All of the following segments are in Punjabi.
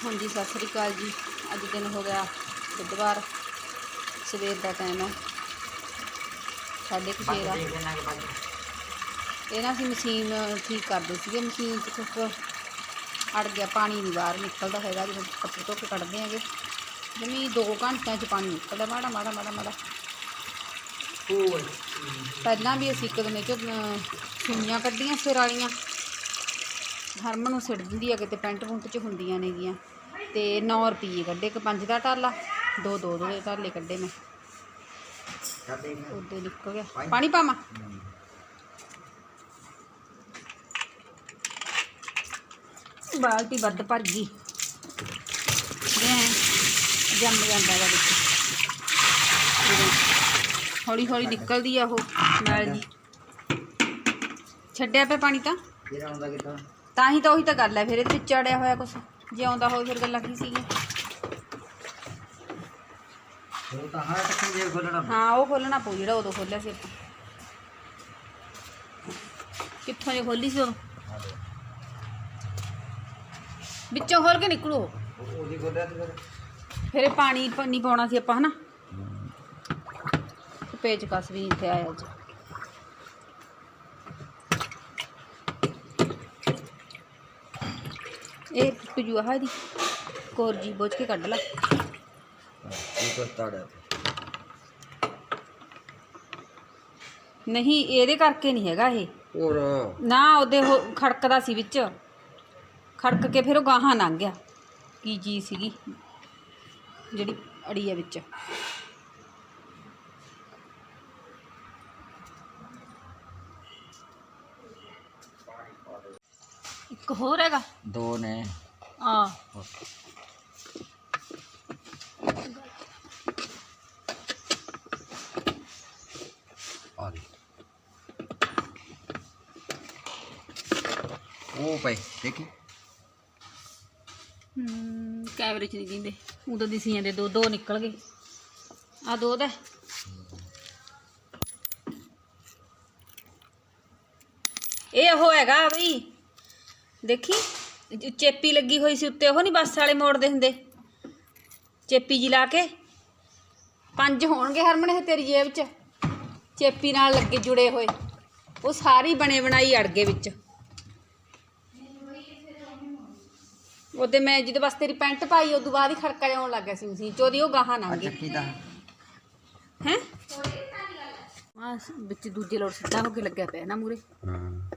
ਹਾਂਜੀ ਸਤਿ ਸ੍ਰੀ ਅਕਾਲ ਜੀ। ਅੱਜ ਦਿਨ ਹੋ ਗਿਆ ਬੁੱਧਵਾਰ ਸਵੇਰ ਦਾ ਟਾਈਮ ਹੈ। ਸਾਢੇ ਕੁ ਛੇ ਦਾ। ਇਹ ਨਾ ਅਸੀਂ ਮਸ਼ੀਨ ਠੀਕ ਕਰਦੇ ਸੀਗੇ। ਮਸ਼ੀਨ 'ਚ ਕੁਛ ਅੜ ਗਿਆ ਪਾਣੀ ਨਹੀਂ ਬਾਹਰ ਨਿਕਲਦਾ ਹੈਗਾ। ਜਦੋਂ ਕੱਪੜੇ ਧੋ ਕੇ ਕੱਢਦੇ ਹੈਗੇ। ਜਮੀ 2 ਘੰਟਿਆਂ 'ਚ ਪਾਣੀ ਨਿਕਲਦਾ। ਮਾੜਾ ਮਾੜਾ ਮਾੜਾ ਮਾੜਾ। ਪਹਿਲਾਂ ਵੀ ਅਸੀਂ ਇੱਕ ਦਿਨ 'ਚ ਸੂਈਆਂ ਕੱਢੀਆਂ ਸਿਰ ਵਾਲੀਆਂ। ਹਰਮਨ ਨੂੰ ਸਿੱਟ ਦਿੰਦੀ ਆ ਕਿਤੇ ਪੈਂਟ ਪੁੰਟ 'ਚ ਹੁੰਦੀਆਂ ਨੇਗੀਆਂ। ਤੇ 9 ਰੁਪਏ ਕੱਢੇ ਇੱਕ ਪੰਜ ਦਾ ਟਾਲਾ ਦੋ ਦੋ ਦੋ ਦੇ ਟਾਲੇ ਕੱਢੇ ਮੈਂ। ਉਹਦੇ ਨਿਕਲ ਗਿਆ। ਪਾਣੀ? ਪਾਵਾਂ? ਬਾਲਟੀ ਵੱਧ ਭਰ ਗਈ। ਇਹ ਜੰਮ ਜਾਂਦਾ ਵਾ ਵਿੱਚ। ਹੌਲੀ ਹੌਲੀ ਨਿਕਲਦੀ ਆ ਉਹ ਮੈਲ ਜੀ। ਛੱਡਿਆ ਪਿਆ ਪਾਣੀ ਤਾਂ? ਤਾਂ ਹੀ ਤਾਂ ਉਹੀ ਤਾਂ ਗੱਲ ਹੈ ਫਿਰ ਇਹਦੇ ਵਿੱਚ ਚੜਿਆ ਹੋਇਆ ਕੁਛ ਜੇ ਆਉਂਦਾ ਹੋਵੇ ਫਿਰ ਗੱਲਾਂ ਕੀ ਸੀਗੀਆਂ। ਹਾਂ ਉਹ ਖੋਲਣਾ ਪਊ ਜਿਹੜਾ ਉਦੋਂ ਖੋਲਿਆ ਸੀ ਆਪਾਂ। ਕਿੱਥੋਂ ਜੇ ਖੋਲੀ ਸੀ ਉਦੋਂ ਵਿੱਚੋਂ ਖੋਲ ਕੇ ਨਿਕਲੂ ਫਿਰ ਇਹ ਪਾਣੀ ਪ- ਨਹੀਂ ਪਾਉਣਾ ਸੀ ਆਪਾਂ ਹਨਾ? ਤੇ ਪੇਚ ਕਸ ਵੀ ਨਹੀਂ ਇੱਥੇ ਆਇਆ ਅੱਜ। ਇਹ ਤੁਜੂ ਆਹ ਦੀ। ਕੋਰ ਜੀ ਬੋਝ ਕੇ ਕੱਢ ਲਾ। ਨਹੀਂ ਇਹਦੇ ਕਰਕੇ ਨਹੀਂ ਹੈਗਾ ਇਹ। ਨਾ ਉਹਦੇ ਉਹ ਖੜਕਦਾ ਸੀ ਵਿੱਚ। ਖੜਕ ਕੇ ਫਿਰ ਉਹ ਗਾਹਾਂ ਲੰਘ ਗਿਆ। ਕੀ ਚੀਜ਼ ਸੀਗੀ? ਜਿਹੜੀ ਅੜੀ ਹੈ ਵਿੱਚ। ਇੱਕ ਹੋਰ ਹੈਗਾ। ਦੋ ਨੇ। ਆ ਉਹ ਪਏ ਦੇਖੀ? ਹਮ, ਕੈਮਰੇ 'ਚ ਨਹੀਂ ਦਿੰਦੇ। ਉਦੋਂ ਦਿਸੀਆਂ ਦੇ ਦੋ ਦੋ ਨਿਕਲ ਗਏ। ਆ ਦੋ ਦਾ। ਇਹ ਉਹ ਹੈਗਾ ਬਈ ਦੇਖੀ? ਚੇਪੀ ਲੱਗੀ ਹੋਈ ਸੀ ਉੱਤੇ ਉਹ ਨਹੀਂ ਬੱਸ ਵਾਲੇ ਮੋੜਦੇ ਹੁੰਦੇ। ਚੇਪੀ ਜੀ ਲਾ ਕੇ। ਪੰਜ ਹੋਣਗੇ ਹਰਮਨ ਇਹ ਤੇਰੀ ਜੇਬ 'ਚ। ਚੇਪੀ ਨਾਲ ਲੱਗੇ ਜੁੜੇ ਹੋਏ। ਉਹ ਸਾਰੀ ਬਣੇ ਬਣਾਈ ਅੜ ਗਏ ਵਿੱਚ। ਉਹਦੇ ਮੈਂ ਜਿਹਦੇ ਵਾਸਤੇ ਤੇਰੀ ਪੈਂਟ ਪਾਈ ਉਦੋਂ ਬਾਅਦ ਹੀ ਖੜਕਾ ਜਾਉਣ ਲੱਗ ਗਿਆ ਸੀ ਮਸ਼ੀਨ ਚ। ਉਹਦੀ ਉਹ ਗਾਹਾਂ ਨਾ ਗਈ। ਚੱਕੀ ਦਾ ਹੈ? ਆ ਵਿੱਚ ਦੂਜੇ ਲੋੜ ਸਿੱਧਾ ਹੋ ਕੇ ਲੱਗਿਆ ਪਿਆ ਨਾ ਮੂਰੇ ਹਾਂ।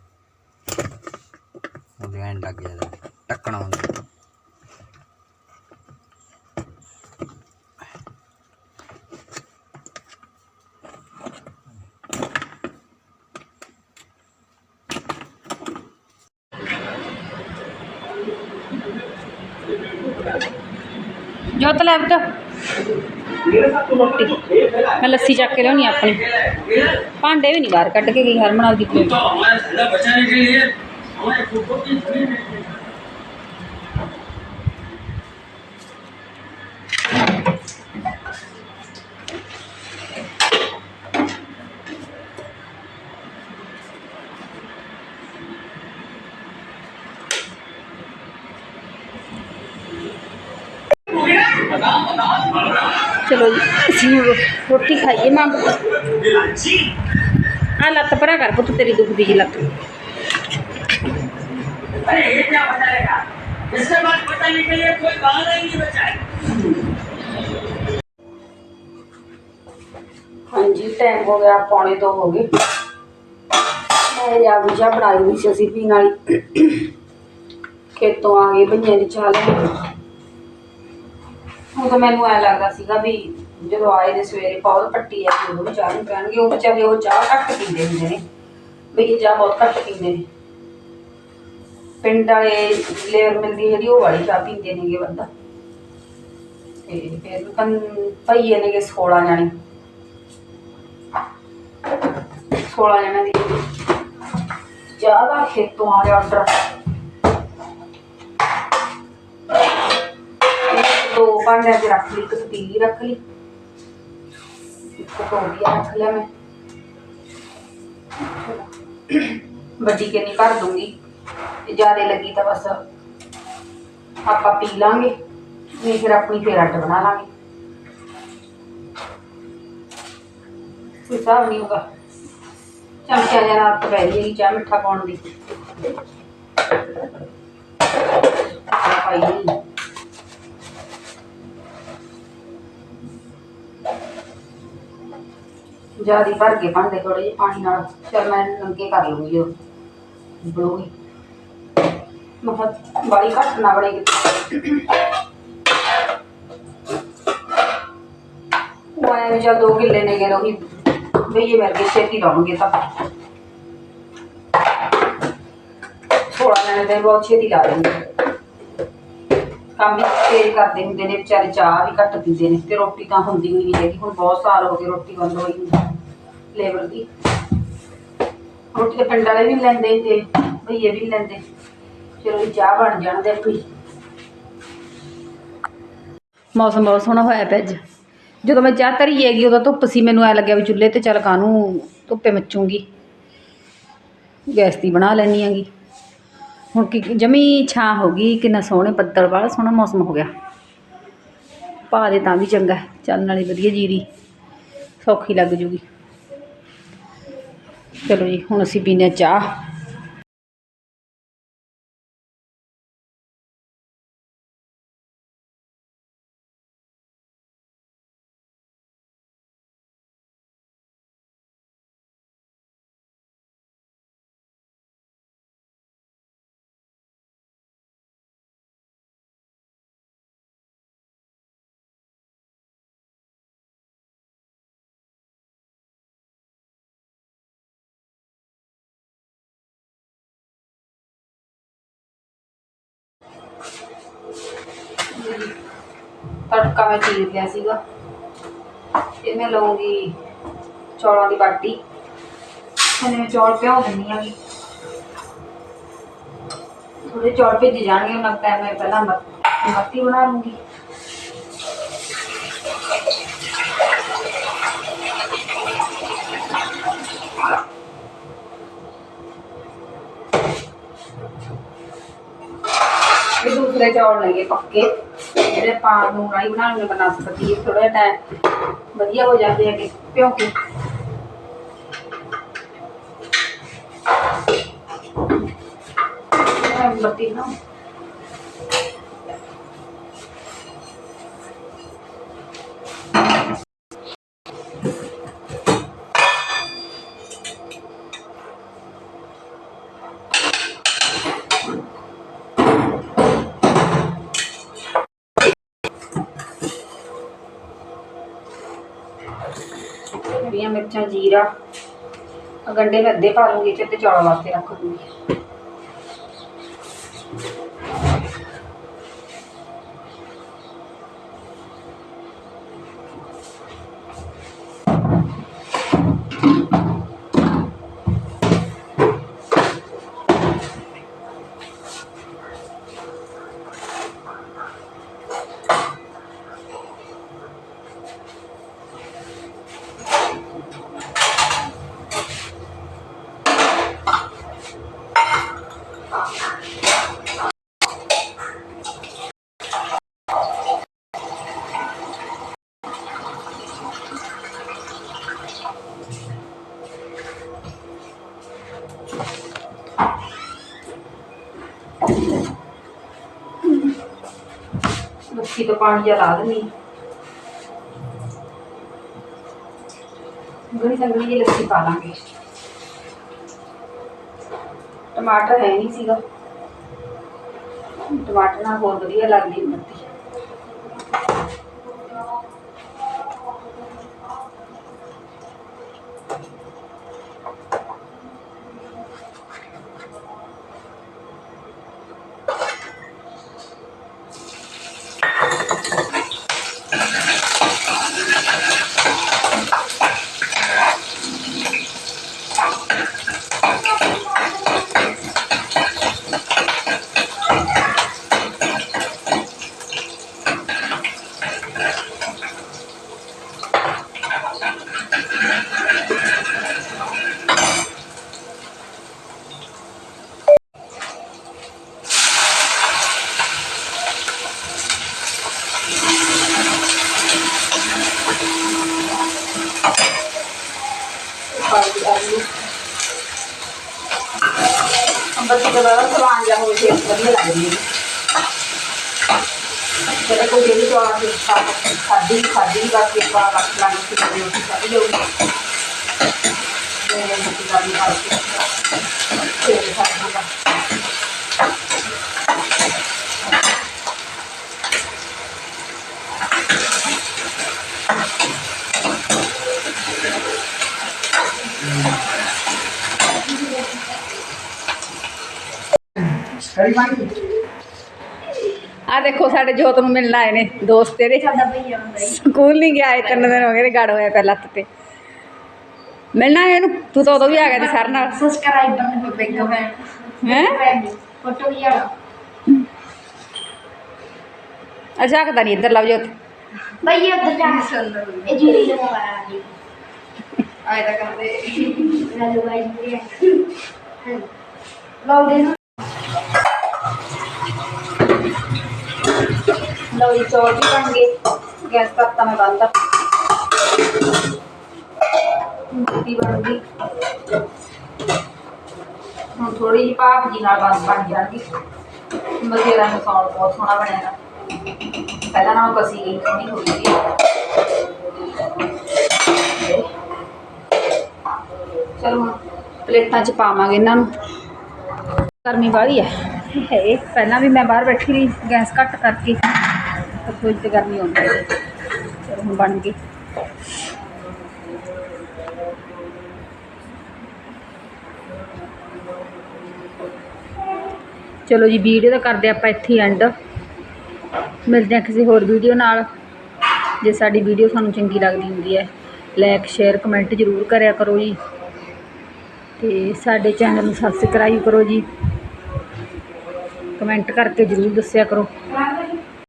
ਉਹਦੇ ਐਂ ਲੱਗ ਗਿਆ। ਟੱਕਣਾ ਹੁੰਦਾ। ਜੋਤ ਲੈ ਬਤਾ ਰੋਟੀ। ਮੈਂ ਲੱਸੀ ਚੱਕ ਕੇ ਲਿਆਉਣੀ ਆਪਣੀ। ਭਾਂਡੇ ਵੀ ਨਹੀਂ ਬਾਹਰ ਕੱਢ ਕੇ ਗਈ ਹਰਮਨ ਆਪਦੀ ਪਲੇਟ ਲੱਤ अरे ये क्या बताएगा इसके बाद बताने के लिए कोई बहाना ही नहीं बचा है ਹਾਂਜੀ ਟਾਈਮ ਹੋ ਗਿਆ ਪੌਣੇ ਦੋ ਹੋ ਗਏ ਮੈਂ ਜਾ ਵੀ ਚਾਹ ਬਣਾਈ ਹੋਈ ਸੀ ਅਸੀਂ ਪੀਣ ਵਾਲੀ ਖੇਤੋਂ ਆ ਗਏ ਭਈਆਂ ਦੀ ਚਾਹ ਲੈ ਹੁਣ ਤਾਂ ਮੈਨੂੰ ਐ ਲੱਗਦਾ ਸੀਗਾ ਵੀ ਜਦੋਂ ਆਏ ਨੇ ਸਵੇਰੇ ਬਹੁਤ ਪੱਟੀ ਆ ਉਦੋਂ ਵੀ ਚਾਹ ਨਹੀਂ ਪੈਣਗੇ ਉਹ ਵਿਚਾਰੇ ਉਹ ਚਾਹ ਘੱਟ ਪੀਂਦੇ ਹੁੰਦੇ ਨੇ। ਵੀ ਇਹ ਚਾਹ ਬਹੁਤ ਘੱਟ ਪੀਂਦੇ ਨੇ। ਪਿੰਡ ਵਾਲੇ ਲੇਅਰ ਮਿਲਦੀ ਜਿਹੜੀ ਉਹ ਵਾਲੀ ਚਾਹ ਪੀਂਦੇ ਨੇਗੇ ਵੱਧਾ ਤੇ ਫਿਰ ਕੰਨ ਭਈਏ ਨੇਗੇ 16 ਜਾਣੇ। 16 ਜਣਾਂ ਦੀ। ਜ਼ਿਆਦਾ ਖੇਤੋਂ ਆ ਗਿਆ ਆਰਡਰ ਦੋ ਭਾਂਡਿਆਂ 'ਚ ਰੱਖ ਲਈ, ਇੱਕ ਪਤੀਲੀ ਰੱਖ ਲਈ। ਇੱਕ ਕਟੋਰੀਆ ਰੱਖ ਲਿਆ ਮੈਂ ਵੱਡੀ ਕਿੰਨੀ ਭਰ ਦੂੰਗੀ ਤੇ ਜ਼ਿਆਦਾ ਲੱਗੀ ਤਾਂ ਬਸ ਆਪਾਂ ਪੀ ਲਾਂਗੇ ਨਹੀਂ ਫਿਰ ਆਪਣੀ ਫੇਰ ਅੱਡ ਬਣਾ ਲਾਂਗੇ ਕੋਈ ਹਿਸਾਬ ਨਹੀਂ ਹੋਗਾ ਚਮਚਾ ਜਿਹਾ ਰਾਤ ਪੈ ਰਹੀ ਹੈ ਚਾਹ ਮਿੱਠਾ ਪਾਉਣ ਦੀ ਚਾਹ ਪਾਈ ਜਿਆਦੀ ਭਰ ਕੇ ਭਾਂਡੇ ਥੋੜੇ ਜਿਹੇ ਪਾਣੀ ਨਾਲ। ਚਲ ਮੈਂ ਨੰਗੇ ਕਰ ਲੂੰਗੀ ਉਹ ਬਲੂਗੀ ਮਤਲਬ ਬਾਲੀ ਘੱਟ ਨਾ ਬਣੇ ਕਿਤੇ। ਉਹ ਐਵੇਂ ਜਦ ਦੋ ਕਿੱਲੇ ਨੇ ਗਏ ਉਹੀ ਬਈਏ ਵਰਗੇ ਛੇਤੀ ਲਾਉਣਗੇ ਤਾਂ। ਥੋੜਾ ਲੈਣੇ ਤੇ ਬਹੁਤ ਛੇਤੀ ਲਾ ਦੇਣਗੇ ਕੰਮ ਵੀ ਤੇਜ਼ ਕਰਦੇ ਹੁੰਦੇ ਨੇ, ਵਿਚਾਰੇ ਚਾਹ ਵੀ ਘੱਟ ਪੀਂਦੇ ਨੇ। ਤੇ ਰੋਟੀ ਤਾਂ ਹੁੰਦੀ ਹੋਈ ਨਹੀਂ ਹੈਗੀ। ਹੁਣ ਬਹੁਤ ਸਾਲ ਹੋ ਗਏ ਰੋਟੀ ਬੰਦ ਹੋਈ ਨੂੰ ਲੇਬਰ ਦੀ। ਰੋਟੀ ਤੇ ਪਿੰਡ ਵਾਲੇ ਵੀ ਲੈਂਦੇ ਤੇ ਭਈਏ ਵੀ ਲੈਂਦੇ। ਚਲੋ ਜੀ, ਚਾਹ ਬਣ ਜਾਣ ਦੇ ਆਪਣੀ ਮੌਸਮ ਬਹੁਤ ਸੋਹਣਾ ਹੋਇਆ ਪਿਆ ਅੱਜ। ਜਦੋਂ ਮੈਂ ਚਾਹ ਧਰੀ ਹੈਗੀ, ਉਦੋਂ ਧੁੱਪ ਸੀ, ਮੈਨੂੰ ਐ ਲੱਗਿਆ ਵੀ ਚੁੱਲ੍ਹੇ ਤੇ ਚੱਲ ਕਾਹਨੂੰ ਧੁੱਪੇ ਮੱਚੂਗੀ। ਗੈਸ ਦੀ ਬਣਾ ਲੈਣੀ ਹੈਗੀ। ਹੁਣ ਕਿ ਜਮੀ ਛਾਂ ਹੋ ਗਈ, ਕਿੰਨਾ ਸੋਹਣੇ ਬੱਦਲ ਵਾਲਾ ਸੋਹਣਾ ਮੌਸਮ ਹੋ ਗਿਆ। ਪਾ ਦੇ ਤਾਂ ਵੀ ਚੰਗਾ, ਚੱਲ ਨਾਲੇ ਵਧੀਆ ਜੀਰੀ। ਸੌਖੀ ਲੱਗ ਜੂਗੀ। ਚਲੋ ਜੀ ਹੁਣ ਅਸੀਂ ਪੀਨੇ ਹਾਂ ਚਾਹ। ਤੜਕਾ ਮੈਂ ਚੀਰ ਲਿਆ ਸੀਗਾ। ਇਹ ਮੈਂ ਲਵਾਂਗੀ ਚੌਲਾਂ ਦੀ ਬਾਟੀ। ਇਹਨੇ ਮੈਂ ਚੌਲ ਭਿਓ ਦਿੰਦੀ ਆ ਥੋੜੇ ਚੌਲ ਭਿੱਜ ਜਾਣਗੇ, ਉਹਨਾਂ ਟਾਈਮ ਮੈਂ ਪਹਿਲਾਂ ਮੱ- ਮੱਤੀ ਬਣਾ ਲੂੰਗੀ ਇਹ ਦੂਸਰੇ ਚੌਲ ਲੈਗੇ ਪੱਕੇ। ਜਿਹੜੇ ਆਪਾਂ ਨੂੰ ਰਾਈ ਬਣਾਉਣੇ ਬਨਸਪਤੀ ਥੋੜਾ ਜਿਹਾ ਟਾਈਮ ਵਧੀਆ ਹੋ ਜਾਂਦੇ ਹੈਗੇ ਭਿਉਂ ਕੇ ਬੱਤੀ ਨਾ ਹਰੀਆਂ ਮਿਰਚਾਂ ਜੀਰਾ ਆਹ ਗੰਡੇ ਮੈਂ ਅੱਧੇ ਪਾ ਲੂੰਗੀ ਤੇ ਚੌਲਾਂ ਵਾਸਤੇ ਰੱਖ ਦੂੰਗੀ। ਲੱਸੀ ਤੋਂ ਪਾਣੀ ਜਿਹਾ ਲਾ ਦਿੰਦੀ। ਗਣੀ ਸੰਗਣੀ ਦੀ ਲੱਸੀ ਪਾ ਲਾਂਗੇ। ਟਮਾਟਰ ਹੈ ਨਹੀਂ ਸੀਗਾ। ਟਮਾਟਰ ਨਾਲ ਹੋਰ ਵਧੀਆ ਲੱਗਦੀ ਮੱਤੀ ਬੱਤੀ ਦਾ ਬਾਬਾ ਸਵਾਨ ਜਾ ਹੋਵੇ ਫੇਰ ਵਧੀਆ ਲੱਗਦੀ ਹੈ। ਜਦੋਂ ਕੋਈ ਜਿਹੜੀ ਤੋਂ ਆ ਕੇ ਖਾਦੀ ਖਾਦੀ ਬਾਕੀ ਆਪਾਂ ਰੱਖ ਲਾਂਗੇ ਕਿ ਕਦੇ ਉਹ ਸਾਡੀ ਜਾਊਗੀ। ਤੇ ਬੱਤੀ ਦਾ ਵੀ ਕਰਕੇ ਫੇਰ ਖਾਦੀ ਆ ਦੇਖੋ ਸਾਡੇ ਜੋਤ ਨੂੰ ਮਿਲਣ ਆਏ ਨੇ ਦੋਸਤ ਤੇਰੇ ਸਾਡਾ ਭਈਆ ਹੁੰਦਾ ਹੀ ਸਕੂਲ ਨਹੀਂ ਗਿਆ ਇਹ ਤਿੰਨ ਦਿਨ ਹੋ ਗਏ ਤੇ ਗੜ ਹੋਇਆ ਪਿਆ ਲੱਤ ਤੇ। ਮਿਲਣਾ ਇਹਨੂੰ? ਤੂੰ ਤਾਂ ਉਦੋਂ ਵੀ ਆ ਗਿਆ ਸੀ ਸਰ ਨਾਲ। ਸਬਸਕ੍ਰਾਈਬਰ ਨੂੰ। ਬੇਗਾ ਮੈਂ ਹੈ ਫੋਟੋ ਵੀ ਆਲਾ ਅੱਛਾ ਕਦਾ ਨਹੀਂ ਇੱਧਰ ਲਵ ਜੋਤ। ਉੱਧਰ ਜਾ। ਇਹ ਦੀ ਤਾਂ ਕਰਦੇ। ਦੇ ਲਓ ਜੀ, ਚੌਲ ਵੀ ਬਣ ਗਏ। ਗੈਸ ਕਰਤਾ ਮੈਂ ਬੰਦ ਮਿੱਟੀ ਬਣ ਗਈ। ਹੁਣ ਥੋੜੀ ਜਿਹੀ ਭਾਪ ਜੀ ਨਾਲ ਬਸ ਬਣ ਜਾਂਦੀ ਮਜ਼ੇਦਾਰ ਨੂੰ ਬਹੁਤ ਸੋਹਣਾ ਬਣਿਆ ਪਹਿਲਾਂ ਨਾਲੋਂ ਕਸੀ ਗਈ ਸੋਹਣੀ ਹੋ ਗਈ ਚਲੋ ਹੁਣ ਪਲੇਟਾਂ 'ਚ ਪਾਵਾਂਗੇ ਇਹਨਾਂ ਨੂੰ। ਗਰਮੀ ਵਾਲੀ ਹੈ ਪਹਿਲਾਂ ਵੀ ਮੈਂ ਬਾਹਰ ਬੈਠੀ ਰਹੀ, ਗੈਸ ਘੱਟ ਕਰਕੇ। ਰਸੋਈ 'ਚ ਗਰਮੀ ਆਉਂਦੀ ਹੈ ਚਲੋ, ਹੁਣ ਬਣ ਗਈ। ਚਲੋ ਜੀ, ਵੀਡੀਓ ਦਾ ਕਰਦੇ ਆਪਾਂ ਇੱਥੇ ਐਂਡ ਮਿਲਦੇ ਹਾਂ ਕਿਸੇ ਹੋਰ ਵੀਡੀਓ ਨਾਲ। ਜੇ ਸਾਡੀ ਵੀਡੀਓ ਤੁਹਾਨੂੰ ਚੰਗੀ ਲੱਗਦੀ ਹੁੰਦੀ ਹੈ ਲਾਈਕ ਸ਼ੇਅਰ ਕਮੈਂਟ ਜ਼ਰੂਰ ਕਰਿਆ ਕਰੋ ਜੀ। ਤੇ ਸਾਡੇ ਚੈਨਲ ਨੂੰ ਸਬਸਕ੍ਰਾਈਬ ਕਰੋ ਜੀ। ਕਮੈਂਟ ਕਰਕੇ ਜ਼ਰੂਰ ਦੱਸਿਆ ਕਰੋ।